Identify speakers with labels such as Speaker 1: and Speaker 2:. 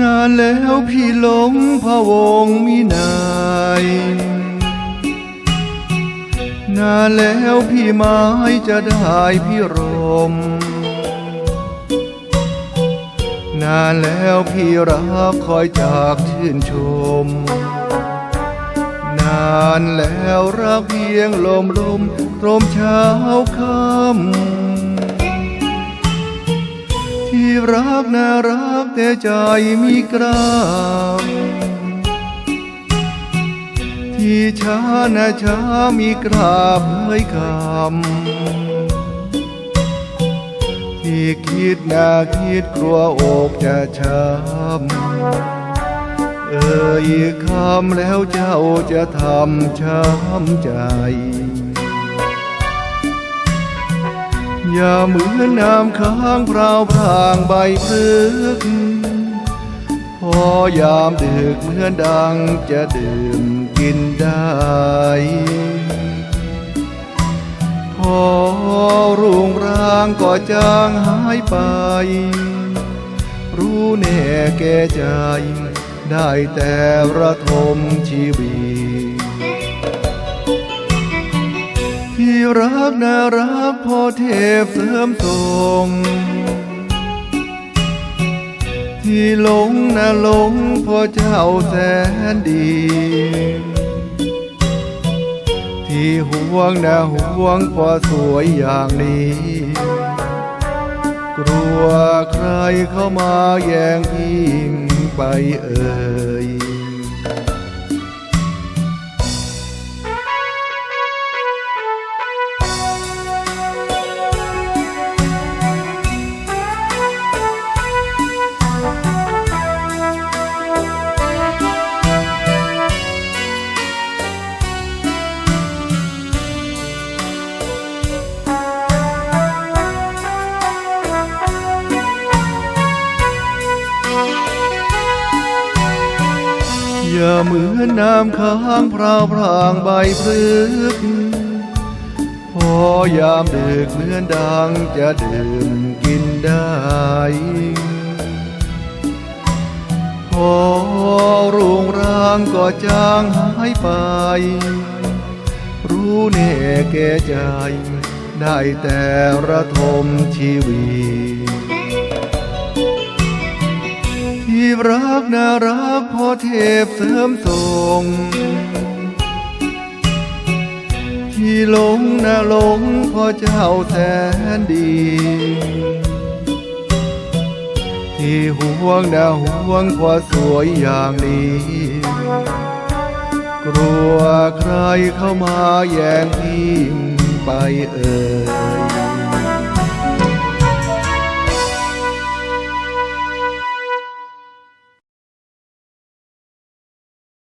Speaker 1: นานแล้วพี่หลงพะวงมินายนานแล้วพี่ไม้จะได้พี่รม นานแล้วพี่รักคอยจากชื่นชม นานแล้วรักเพียงลมลมลมเช้าค่ำ รักน่ารักแต่ใจมีกราม ที่ช้านะช้ามีกราบเผยคำที่คิดน่าคิดกลัวอกจะช้ำเอ่ยคำแล้วเจ้าจะทำช้ำใจ อย่าเหมือนน้ำค้างพราวพรางใบพลึกพอยามดึกเหมือนดังจะดื่มกินได้ พอรุ่งรางก็จางหายไป รู้แน่แก่ใจ ได้แต่ระทมชีวี ที่รักน่ารักพ่อเทพเสริมทรงที่หลงน่าหลงพ่อเจ้าแสนดี ที่ห่วงน่าห่วงพ่อสวยอย่างนี้ กลัวใครเข้ามาแย่งพิงไปเอ่ย อย่าเหมือนน้ำค้างพราวพรางใบพลึกพอยามดึกเหมือนดังจะดื่มกินได้พอรุ่งรางก็จางหายไป รู้แน่แก่ใจ ได้แต่ระทมชีวีที่ รักน่ารักพอเทพเสริมทรงที่หลงน่าหลงพอเจ้าแสนดี ที่ห่วงน่าห่วงพอสวยอย่างนี้ กลัวใครเข้ามาแย่งพิงไปเอ่ย